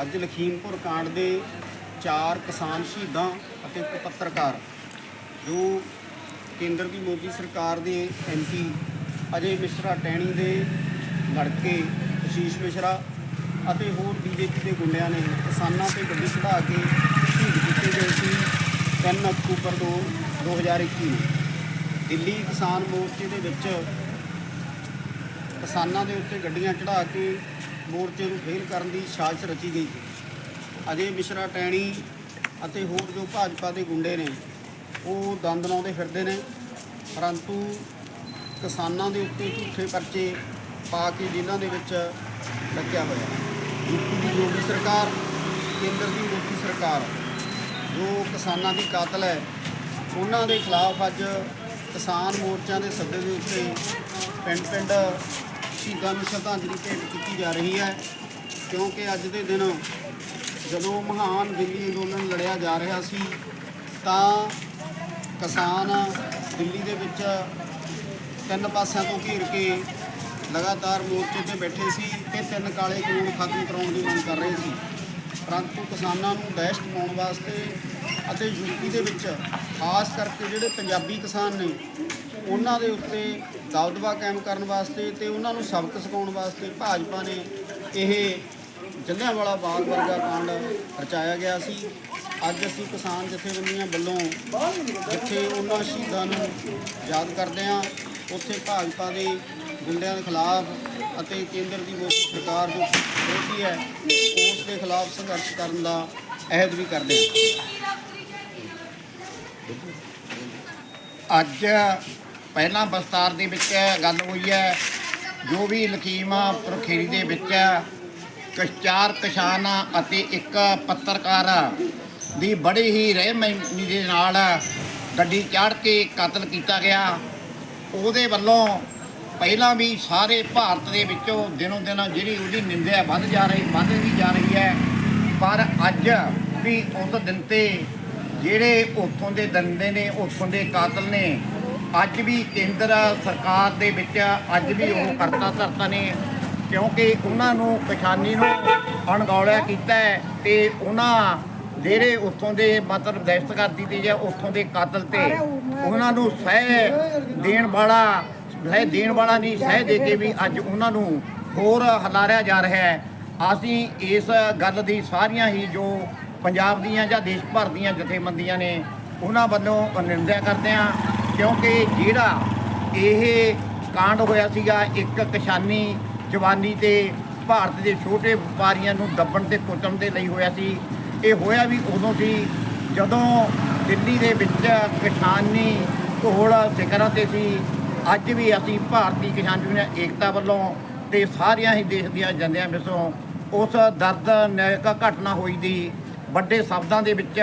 ਅੱਜ ਲਖੀਮਪੁਰ ਕਾਂਡ ਦੇ ਚਾਰ ਕਿਸਾਨ ਸ਼ਹੀਦਾਂ ਅਤੇ ਇੱਕ ਪੱਤਰਕਾਰ, ਜੋ ਕੇਂਦਰ ਦੀ ਮੋਦੀ ਸਰਕਾਰ ਦੇ ਐਮਪੀ ਅਜੇ ਮਿਸ਼ਰਾ ਟੈਣੀ ਦੇ ਲੜਕੇ ਅਸ਼ੀਸ਼ ਮਿਸ਼ਰਾ ਅਤੇ ਹੋਰ ਬੀਜੇਪੀ ਦੇ ਗੁੰਡਿਆਂ ਨੇ ਕਿਸਾਨਾਂ ਤੇ ਗੱਡੀ ਚੜਾ ਕੇ ਸ਼ਹੀਦ ਕੀਤੇ ਗਏ ਸੀ 3 ਅਕਤੂਬਰ ਦੋ 2021 ਨੂੰ। ਦਿੱਲੀ ਕਿਸਾਨ ਮੋਰਚੇ ਦੇ ਵਿੱਚ ਕਿਸਾਨਾਂ ਦੇ ਉੱਤੇ ਗੱਡੀਆਂ ਚੜਾ ਕੇ ਮੋਰਚੇ ਨੂੰ ਫੇਲ ਕਰਨ ਦੀ ਸਾਜ਼ਿਸ਼ ਰਚੀ ਗਈ ਸੀ। ਅਜੇ ਮਿਸ਼ਰਾ, ਟੈਣੀ ਅਤੇ ਹੋਰ ਜੋ ਭਾਜਪਾ ਦੇ ਗੁੰਡੇ ਨੇ, ਉਹ ਦੰਦ ਲਾਉਂਦੇ ਫਿਰਦੇ ਨੇ। ਪਰੰਤੂ ਕਿਸਾਨਾਂ ਦੇ ਉੱਤੇ ਝੂਠੇ ਪਰਚੇ ਪਾ ਕੇ ਜੇਲ੍ਹਾਂ ਦੇ ਵਿੱਚ ਰੱਖਿਆ ਹੋਇਆ। ਯੂਪੀ ਦੀ ਯੋਗੀ ਸਰਕਾਰ, ਕੇਂਦਰ ਦੀ ਮੋਦੀ ਸਰਕਾਰ, ਜੋ ਕਿਸਾਨਾਂ ਦੀ ਕਾਤਲ ਹੈ, ਉਹਨਾਂ ਦੇ ਖਿਲਾਫ ਅੱਜ ਕਿਸਾਨ ਮੋਰਚਿਆਂ ਦੇ ਸੱਦੇ ਦੇ ਉੱਤੇ ਪਿੰਡ ਪਿੰਡ ਸ਼ਹੀਦਾਂ ਨੂੰ ਸ਼ਰਧਾਂਜਲੀ ਭੇਟ ਕੀਤੀ ਜਾ ਰਹੀ ਹੈ। ਕਿਉਂਕਿ ਅੱਜ ਦੇ ਦਿਨ ਜਦੋਂ ਮਹਾਨ ਦਿੱਲੀ ਅੰਦੋਲਨ ਲੜਿਆ ਜਾ ਰਿਹਾ ਸੀ, ਤਾਂ ਕਿਸਾਨ ਦਿੱਲੀ ਦੇ ਵਿੱਚ ਤਿੰਨ ਪਾਸਿਆਂ ਤੋਂ ਘੇਰ ਕੇ ਲਗਾਤਾਰ ਮੋਰਚੇ ਤੇ ਬੈਠੇ ਸੀ ਤੇ ਤਿੰਨ ਕਾਲੇ ਕਾਨੂੰਨ ਖਤਮ ਕਰਾਉਣ ਦੀ ਮੰਗ ਕਰ ਰਹੇ ਸੀ। ਪਰੰਤੂ ਕਿਸਾਨਾਂ ਨੂੰ ਦਹਿਸ਼ਤ ਪਾਉਣ ਵਾਸਤੇ ਅਤੇ ਯੂਪੀ ਦੇ ਵਿੱਚ, ਖਾਸ ਕਰਕੇ ਜਿਹੜੇ ਪੰਜਾਬੀ ਕਿਸਾਨ ਨੇ, ਉਹਨਾਂ ਦੇ ਉੱਤੇ ਦਬਦਬਾ ਕਾਇਮ ਕਰਨ ਵਾਸਤੇ ਤੇ ਉਹਨਾਂ ਨੂੰ ਸਬਕ ਸਿਖਾਉਣ ਵਾਸਤੇ ਭਾਜਪਾ ਨੇ ਇਹ ਜਲਿਆਂਵਾਲਾ ਬਾਗ ਵਰਗਾ ਕਾਂਡ ਰਚਾਇਆ ਗਿਆ ਸੀ। ਅੱਜ ਅਸੀਂ ਕਿਸਾਨ ਜਥੇਬੰਦੀਆਂ ਵੱਲੋਂ ਜਿੱਥੇ ਉਹਨਾਂ ਸ਼ਹੀਦਾਂ ਨੂੰ ਯਾਦ ਕਰਦੇ ਹਾਂ, ਉੱਥੇ ਭਾਜਪਾ ਦੇ ਗੁੰਡਿਆਂ ਦੇ ਖਿਲਾਫ ਅਤੇ ਕੇਂਦਰ ਦੀ ਮੋਦੀ ਸਰਕਾਰ ਜੋ ਵਿਰੋਧੀ ਹੈ, ਉਸ ਦੇ ਖਿਲਾਫ ਸੰਘਰਸ਼ ਕਰਨ ਦਾ ਅਹਿਦ ਵੀ ਕਰਦੇ ਹਾਂ। ਅੱਜ ਪਹਿਲਾਂ ਬਸਤਾਰ ਦੇ ਵਿੱਚ ਗੱਲ ਹੋਈ ਹੈ, ਜੋ ਵੀ ਲਖੀਮਪੁਰ ਖੀਰੀ ਦੇ ਵਿੱਚ ਕੁਛ ਚਾਰ ਕਿਸਾਨ ਅਤੇ ਇੱਕ ਪੱਤਰਕਾਰ ਦੀ ਬੜੀ ਹੀ ਰਹਿਮੀ ਦੇ ਨਾਲ ਗੱਡੀ ਚਾੜ ਕੇ ਕਤਲ ਕੀਤਾ ਗਿਆ। ਉਹਦੇ ਵੱਲੋਂ ਪਹਿਲਾਂ ਵੀ ਸਾਰੇ ਭਾਰਤ ਦੇ ਵਿੱਚੋਂ ਦਿਨੋਂ ਦਿਨ ਜਿਹੜੀ ਉਹਦੀ ਨਿੰਦਿਆ ਵੱਧ ਜਾ ਰਹੀ, ਵੱਧ ਵੀ ਜਾ ਰਹੀ ਹੈ। ਪਰ ਅੱਜ ਵੀ ਉਸ ਦਿਨ ਤੇ ਜਿਹੜੇ ਉੱਥੋਂ ਦੇ ਦੰਦੇ ਨੇ, ਉੱਥੋਂ ਦੇ ਕਾਤਲ ਨੇ ਅੱਜ ਵੀ ਕੇਂਦਰ ਸਰਕਾਰ ਦੇ ਵਿੱਚ ਅੱਜ ਵੀ ਉਹ ਕਰਤਾ ਧਰਤਾ ਨੇ, ਕਿਉਂਕਿ ਉਹਨਾਂ ਨੂੰ ਪਛਾਣੀ ਨੂੰ ਅਣਗੌਲਿਆ ਕੀਤਾ ਹੈ ਤੇ ਉਹਨਾਂ ਜਿਹੜੇ ਉੱਥੋਂ ਦੇ ਮਤਲਬ ਦਹਿਸ਼ਤਗਰਦੀ ਤੇ ਜਾਂ ਉੱਥੋਂ ਦੇ ਕਾਤਲ ਤੇ ਉਹਨਾਂ ਨੂੰ ਸਹਿ ਦੇਣ ਵਾਲਾ, ਸਹਿ ਦੇਣ ਵਾਲਾ ਨਹੀਂ, ਸਹਿ ਦੇ ਕੇ ਵੀ ਅੱਜ ਉਹਨਾਂ ਨੂੰ ਹੋਰ ਹਲਾਰਿਆ ਜਾ ਰਿਹਾ ਹੈ। ਅਸੀਂ ਇਸ ਗੱਲ ਦੀ ਸਾਰੀਆਂ ਹੀ ਜੋ ਪੰਜਾਬ ਦੀਆਂ ਜਾਂ ਦੇਸ਼ ਭਰ ਦੀਆਂ ਜਥੇਬੰਦੀਆਂ ਨੇ, ਉਹਨਾਂ ਵੱਲੋਂ ਨਿੰਦਿਆ ਕਰਦੇ ਹਾਂ। ਕਿਉਂਕਿ ਜਿਹੜਾ ਇਹ ਕਾਂਡ ਹੋਇਆ ਸੀਗਾ, ਇੱਕ ਕਿਸਾਨੀ ਜਵਾਨੀ ਤੇ ਭਾਰਤ ਦੇ ਛੋਟੇ ਵਪਾਰੀਆਂ ਨੂੰ ਦੱਬਣ ਤੇ ਕੁੱਟਣ ਦੇ ਲਈ ਹੋਇਆ ਸੀ। ਇਹ ਹੋਇਆ ਵੀ ਉਦੋਂ ਸੀ, ਜਦੋਂ ਦਿੱਲੀ ਦੇ ਵਿੱਚ ਕਿਸਾਨੀ ਘੋਲ ਸਿਖਰਾਂ ਤੇ ਸੀ। ਅੱਜ ਵੀ ਅਸੀਂ ਭਾਰਤੀ ਕਿਸਾਨ ਯੂਨੀਅਨ ਏਕਤਾ ਵੱਲੋਂ ਤੇ ਸਾਰਿਆਂ ਹੀ ਦੇਸ਼ ਦੀਆਂ ਜੰਦਿਆਂ ਵਿੱਚੋਂ ਉਸ ਦਰਦ ਨਾਇਕਾ ਘਟਨਾ ਹੋਈ ਦੀ ਵੱਡੇ ਸ਼ਬਦਾਂ ਦੇ ਵਿੱਚ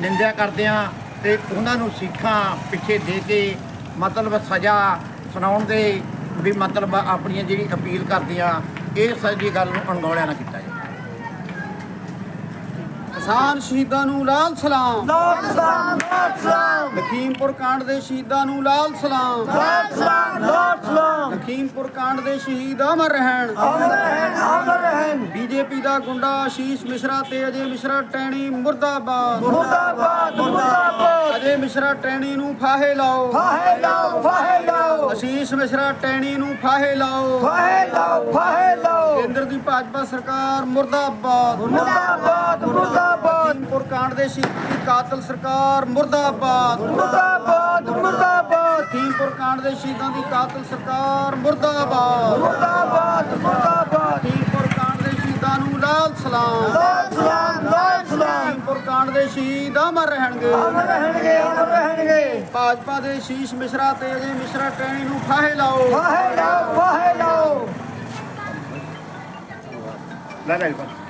ਨਿੰਦਿਆ ਕਰਦੇ ਹਾਂ। ਤੇ ਉਹਨਾਂ ਨੂੰ ਸਿੱਖਾਂ ਪਿੱਛੇ ਦੇ ਕੇ ਮਤਲਬ ਸਜ਼ਾ ਸੁਣਾਉਣ ਦੇ ਵੀ ਮਤਲਬ ਆਪਣੀਆਂ ਜਿਹੜੀ ਅਪੀਲ ਕਰਦੇ ਆ ਇਹ ਸਾਡੀ ਗੱਲ ਨੂੰ ਅਣਗੌਲਿਆ ਨਾ ਕੀਤਾ ਜਾਵੇ। ਕਿਸਾਨ ਸ਼ਹੀਦਾਂ ਨੂੰ ਲਾਲ ਸਲਾਮ। ਲਾਲ ਸਲਾਮ ਲਾਲ ਸਲਾਮ। ਲਖੀਮਪੁਰ ਕਾਂਡ ਦੇ ਸ਼ਹੀਦਾਂ ਨੂੰ ਲਾਲ ਸਲਾਮ। ਲਾਲ ਸਲਾਮ। ਦੇ ਸ਼ਹੀਦ ਅਮਰ ਰਹਿਣ। ਅਮਰ ਰਹਿਣ ਅਮਰ ਰਹਿਣ। ਬੀਜੇਪੀ ਦਾ ਗੁੰਡਾ ਆਸ਼ੀਸ਼ ਮਿਸ਼ਰਾ ਤੇ ਅਜੇ ਮਿਸ਼ਰਾ ਟੈਣੀ ਮੁਰਦਾਬਾਦ। ਮੁਰਦਾਬਾਦ ਮੁਰਦਾਬਾਦ। ਅਜੇ ਮਿਸ਼ਰਾ ਟੈਣੀ ਨੂੰ ਫਾਹੇ ਲਾਓ। ਫਾਹੇ ਲਾਓ ਫਾਹੇ ਲਾਓ। ਆਸ਼ੀਸ਼ ਮਿਸ਼ਰਾ ਟੈਣੀ ਨੂੰ ਫਾਹੇ ਲਾਓ। ਫਾਹੇ ਲਾਓ ਫਾਹੇ ਲਾਓ। ਕੇਂਦਰ ਦੀ ਭਾਜਪਾ ਸਰਕਾਰ ਮੁਰਦਾਬਾਦ। ਮੁਰਦਾਬਾਦ ਮੁਰਦਾਬਾਦ। ਕਾਂਡ ਦੇ ਸ਼ਹੀਦ ਕਾਤਲ ਸਰਕਾਰ ਮੁਰਦਾਬਾਦ। ਮੁਰਦਾਬਾਦ ਮੁਰਦਾਬਾਦ। ਕਾਂਡ ਦੇ ਸ਼ਹੀਦਾਂ ਦੀ ਕਾਤਲ ਸਰਕਾਰ ਮੁਰਦਾਬਾਦ। ਮੁਰਦਾਬਾਦ ਮੁਰਦਾਬਾਦ। ਲਖੀਮਪੁਰ ਕਾਂਡ ਦੇ ਸ਼ਹੀਦਾਂ ਨੂੰ ਲਾਲ ਸਲਾਮ। ਲਾਲ ਸਲਾਮ ਲਾਲ ਸਲਾਮ। ਲਖੀਮਪੁਰ ਕਾਂਡ ਦੇ ਸ਼ਹੀਦ ਅਮਰ ਰਹਿਣਗੇ। ਅਮਰ ਰਹਿਣਗੇ ਅਮਰ ਰਹਿਣਗੇ। ਭਾਜਪਾ ਦੇ ਸ਼ੀਸ਼ ਮਿਸ਼ਰਾ ਤੇ ਅਜੇ ਮਿਸ਼ਰਾ ਟੈਣੀ ਨੂੰ ਫਾਹੇ ਲਾਓ। ਫਾਹੇ ਲਾਓ ਫਾਹੇ ਲਾਓ। ਲੈ ਲੈ ਬਸ